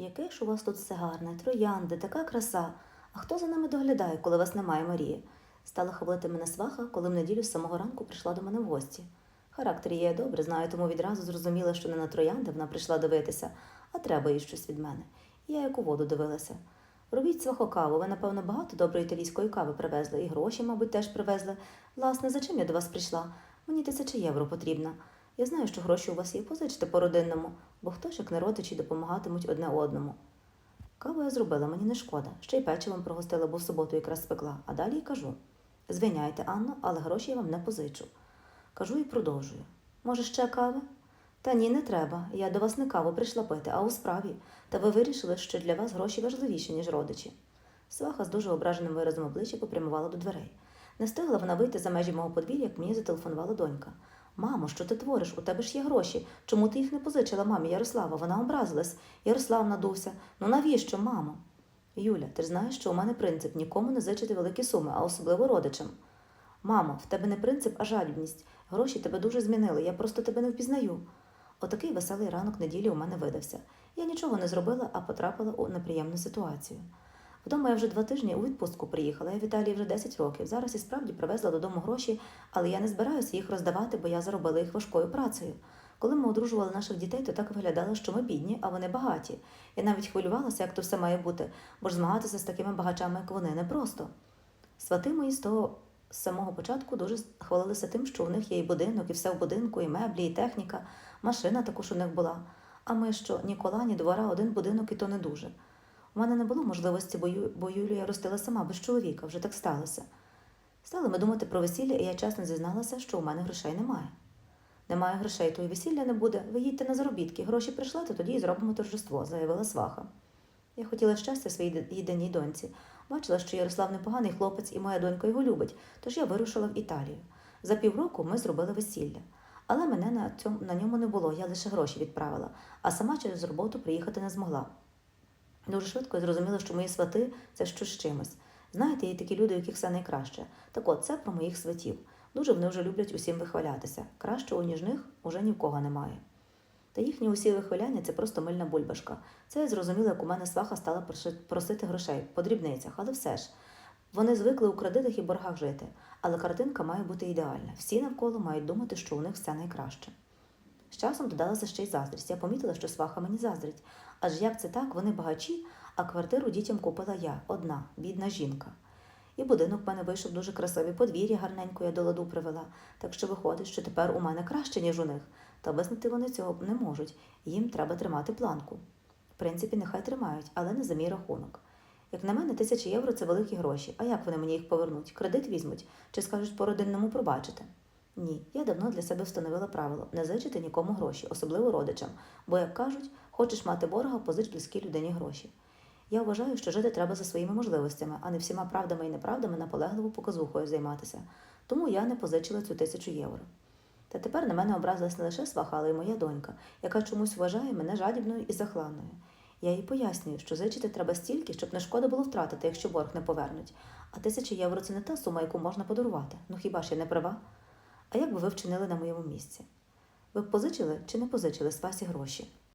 Яке ж у вас тут все гарне, троянди, така краса. А хто за нами доглядає, коли вас немає, Марії? Стала хвалити мене сваха, коли в неділю з самого ранку прийшла до мене в гості. Характер її я добре знаю, тому відразу зрозуміла, що не на троянди вона прийшла дивитися, а треба їй щось від мене. Я як у воду дивилася. Робіть свахо каву, ви, напевно, багато доброї італійської кави привезли, і гроші, мабуть, теж привезли. Власне, за чим я до вас прийшла? Мені тисяча євро потрібно. Я знаю, що гроші у вас є, позичте по-родинному, бо хто ж як не родичі допомагатимуть одне одному. Каву я зробила, мені не шкода. Ще й печивом прогостила, бо в суботу якраз спекла. А далі й кажу: Звиняйте, Анно, але гроші я вам не позичу. Кажу і продовжую. Може, ще кави? Та ні, не треба. Я до вас не каву прийшла пити, а у справі. Та ви вирішили, що для вас гроші важливіші, ніж родичі. Сваха з дуже ображеним виразом обличчя попрямувала до дверей. Не встигла вона вийти за межі мого подвір'я, як мені зателефонувала донька. Мамо, що ти твориш? У тебе ж є гроші. Чому ти їх не позичила мамі Ярослава? Вона образилась. Ярослав надувся. Ну навіщо, мамо? Юля, ти ж знаєш, що у мене принцип нікому не зичити великі суми, а особливо родичам. Мамо, в тебе не принцип, а жадібність. Гроші тебе дуже змінили, я просто тебе не впізнаю. Отакий веселий ранок неділі у мене видався. Я нічого не зробила, а потрапила у неприємну ситуацію. Вдома я вже два тижні у відпустку приїхала. Я в Італії вже 10 років. Зараз і справді привезла додому гроші, але я не збираюся їх роздавати, бо я заробила їх важкою працею. Коли ми одружували наших дітей, то так виглядало, що ми бідні, а вони багаті. Я навіть хвилювалася, як то все має бути, бо ж змагатися з такими багачами, як вони, непросто. Свати мої з того з самого початку дуже хвалилися тим, що у них є і будинок, і все в будинку, і меблі, і техніка, машина також у них була. А ми що, ні кола, ні двора, один будинок, і то не дуже. У мене не було можливості, бо, Ю... бо Юлію я ростила сама без чоловіка, вже так сталося. Стали ми думати про весілля, і я чесно зізналася, що у мене грошей немає. Немає грошей, то і весілля не буде. Ви їдьте на заробітки. Гроші прийшли, то тоді і зробимо торжество, заявила сваха. Я хотіла щастя своїй єдиній доньці. Бачила, що Ярослав непоганий хлопець, і моя донька його любить, тож я вирушила в Італію. За півроку ми зробили весілля. Але мене на, цьому, на ньому не було, я лише гроші відправила, а сама через роботу приїхати не змогла. Дуже швидко я зрозуміла, що мої свати це щось з чимось. Знаєте, є такі люди, у яких все найкраще. Так от, це про моїх сватів. Дуже вони вже люблять усім вихвалятися. Кращого, ніж них, уже ні в кого немає. Та їхні усі вихваляння це просто мильна бульбашка. Це я зрозуміла, як у мене сваха стала просити грошей по дрібницях, але все ж. Вони звикли у кредитах і боргах жити, але картинка має бути ідеальна. Всі навколо мають думати, що у них все найкраще. З часом додалася ще й заздрість. Я помітила, що сваха мені заздрить. Аж як це так, вони багачі, а квартиру дітям купила я, одна, бідна жінка. І будинок в мене вийшов дуже красивий, подвір'я гарненько я до ладу привела, так що виходить, що тепер у мене краще, ніж у них. Та визнати вони цього не можуть, їм треба тримати планку. В принципі, нехай тримають, але не за мій рахунок. Як на мене, тисячі євро це великі гроші. А як вони мені їх повернуть? Кредит візьмуть чи скажуть по родинному пробачити? Ні, я давно для себе встановила правило не зичити нікому гроші, особливо родичам, бо, як кажуть, хочеш мати ворога, позич близькій людині гроші. Я вважаю, що жити треба за своїми можливостями, а не всіма правдами і неправдами наполегливо показухою займатися. Тому я не позичила цю тисячу євро. Та тепер на мене образилась не лише сваха, але й моя донька, яка чомусь вважає мене жадібною і захланною. Я їй пояснюю, що зичити треба стільки, щоб не шкода було втратити, якщо борг не повернуть. А тисяча євро це не та сума, яку можна подарувати. Ну хіба ж я не права? А як би ви вчинили на моєму місці? Ви б позичили чи не позичили Спасі гроші?